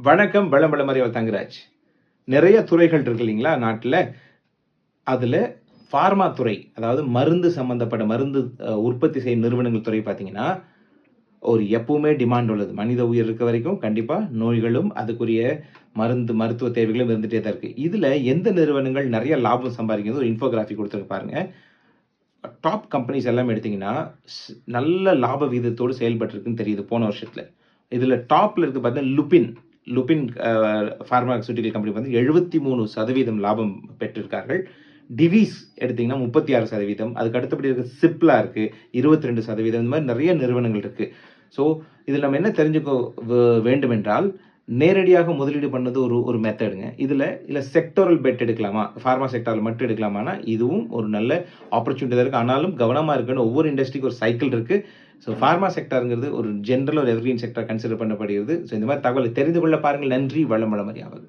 வணக்கம் வளம் மறியல் தங்கராஜ். நிறைய துறைகள் இருக்கு இல்லைங்களா நாட்டில்? அதில் ஃபார்மா துறை அதாவது மருந்து சம்பந்தப்பட்ட மருந்து உற்பத்தி செய்யும் நிறுவனங்கள் துறை பார்த்தீங்கன்னா ஒரு எப்பவுமே டிமாண்ட் உள்ளது. மனித உயிர் இருக்க வரைக்கும் கண்டிப்பாக நோய்களும் அதுக்குரிய மருந்து மருத்துவ தேவைகளும் இருந்துகிட்டே தான் இருக்குது இதில் எந்த நிறுவனங்கள் நிறைய லாபம் சம்பாதிக்கிறது ஒரு இன்ஃபோகிராஃபி கொடுத்துருக்கு பாருங்கள் டாப் கம்பெனிஸ் எல்லாம் எடுத்தீங்கன்னா ஸ்- நல்ல லாப விகிதத்தோடு செயல்பட்டுருக்குன்னு தெரியுது போன வருஷத்தில். இதில் டாப்பில் இருக்குது பார்த்தீங்கன்னா லுபின் லுபின் ஃபார்மாசூட்டிக்கல் கம்பெனி வந்து எழுபத்தி மூணு சதவீதம் லாபம் பெற்றிருக்கார்கள். டிவிஸ் எடுத்தீங்கன்னா முப்பத்தி ஆறு சதவீதம். அதுக்கு அடுத்தபடி இருக்க சிப்லா இருக்குது இருபத்தி ரெண்டு சதவீதம். இந்த மாதிரி நிறைய நிறுவனங்கள் இருக்குது ஸோ இதில் நம்ம என்ன தெரிஞ்சுக்க வே- வேண்டுமென்றால் நேரடியாக முதலீடு பண்ணது ஒரு ஒரு மெத்தடுங்க இதில் இல்லை செக்டோரல் பெட் எடுக்கலாமா? ஃபார்மா செக்டாரில் மட்டும் எடுக்கலாமானா இதுவும் ஒரு நல்ல ஆப்பர்ச்சுனிட்டி தான் இருக்குது ஆனாலும் கவனமாக இருக்குன்னு ஒவ்வொரு இண்டஸ்ட்ரிக்கு ஒரு சைக்கிள் இருக்குது ஸோ ஃபார்மா செக்டாருங்கிறது ஒரு ஜென்ரல் ஒரு எவர்கிரீன் செக்டர் கன்சிடர் பண்ணப்படுகிறது. ஸோ இந்த மாதிரி தகவலை தெரிந்து கொள்ள பாருங்கள். நன்றி வளம் வளமறியாவது